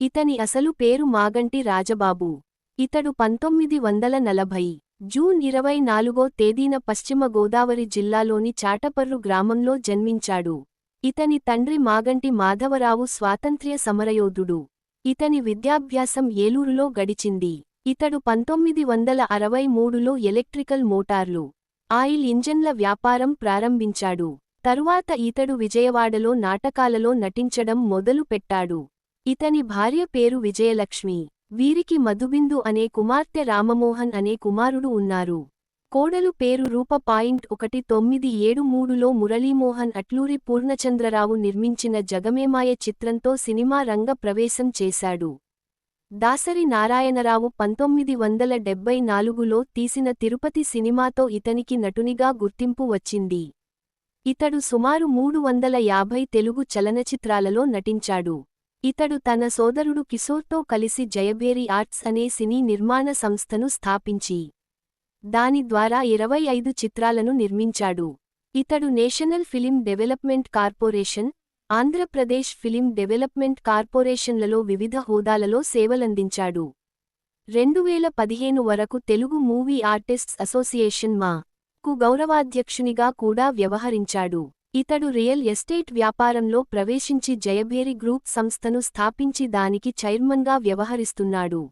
ఇతని అసలు పేరు మాగంటి రాజబాబు. ఇతడు పంతొమ్మిది వందల నలభై జూన్ ఇరవై నాలుగో తేదీన పశ్చిమ గోదావరి జిల్లాలోని చాటపర్రు గ్రామంలో జన్మించాడు. ఇతని తండ్రి మాగంటి మాధవరావు స్వాతంత్ర్య సమరయోధుడు. ఇతని విద్యాభ్యాసం ఏలూరులో గడిచింది. ఇతడు పంతొమ్మిది వందల అరవై మూడులో ఎలక్ట్రికల్ మోటార్లు ఆయిల్ ఇంజన్ల వ్యాపారం ప్రారంభించాడు. తరువాత ఇతడు విజయవాడలో నాటకాలలో నటించడం మొదలు పెట్టాడు ఇతని భార్య పేరు విజయలక్ష్మి. వీరికి మధుబిందు అనే కుమార్తె రామమోహన్ అనే కుమారుడు ఉన్నారు. కోడలు పేరు రూప పాయింట్ ఒకటి తొమ్మిది ఏడు మూడులో మురళీమోహన్ అట్లూరి పూర్ణచంద్రరావు నిర్మించిన జగమేమాయ చిత్రంతో సినిమా రంగ ప్రవేశం చేశాడు. దాసరి నారాయణరావు పంతొమ్మిది వందల డెబ్బై నాలుగులో తీసిన తిరుపతి సినిమాతో ఇతనికి నటునిగా గుర్తింపు వచ్చింది. ఇతడు సుమారు మూడు వందల యాభై తెలుగు చలనచిత్రాలలో నటించాడు. ఇతడు తన సోదరుడు కిషోర్తో కలిసి జయభేరి ఆర్ట్స్ అనే సినీ నిర్మాణ సంస్థను స్థాపించి దాని ద్వారా ఇరవై ఐదు చిత్రాలను నిర్మించాడు. ఇతడు national film development corporation Andhra Pradesh film development కార్పొరేషన్లలో వివిధ హోదాలలో సేవలందించాడు. రెండువేల పదిహేను వరకు తెలుగు మూవీ ఆర్టిస్ట్స్ అసోసియేషన్ మా కు గౌరవాధ్యక్షునిగా కూడా వ్యవహరించాడు. ఇతడు రియల్ ఎస్టేట్ వ్యాపారంలో ప్రవేశించి జయభేరి గ్రూప్ సంస్థను స్థాపించి దానికి చైర్మన్గా వ్యవహరిస్తున్నాడు.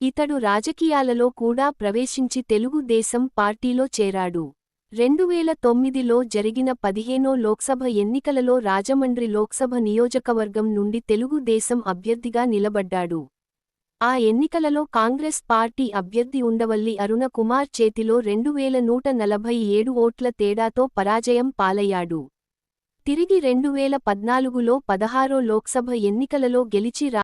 ఇతడు రాజకీయాలలో కూడా ప్రవేశించి తెలుగుదేశం పార్టీలో చేరాడు. రెండువేల తొమ్మిదిలో జరిగిన పదిహేనో లోక్సభ ఎన్నికలలో రాజమండ్రి లోక్సభ నియోజకవర్గం నుండి తెలుగుదేశం అభ్యర్థిగా నిలబడ్డాడు. ఆ ఎన్నికలలో కాంగ్రెస్ పార్టీ అభ్యర్థి ఉండవల్లి అరుణ కుమార్ చేతిలో రెండువేల నూట నలభై ఏడు ఓట్ల తేడాతో పరాజయం పాలయ్యాడు. తిరిగి రెండువేల పద్నాలుగులో పదహారో లోక్సభ ఎన్నికలలో గెలిచి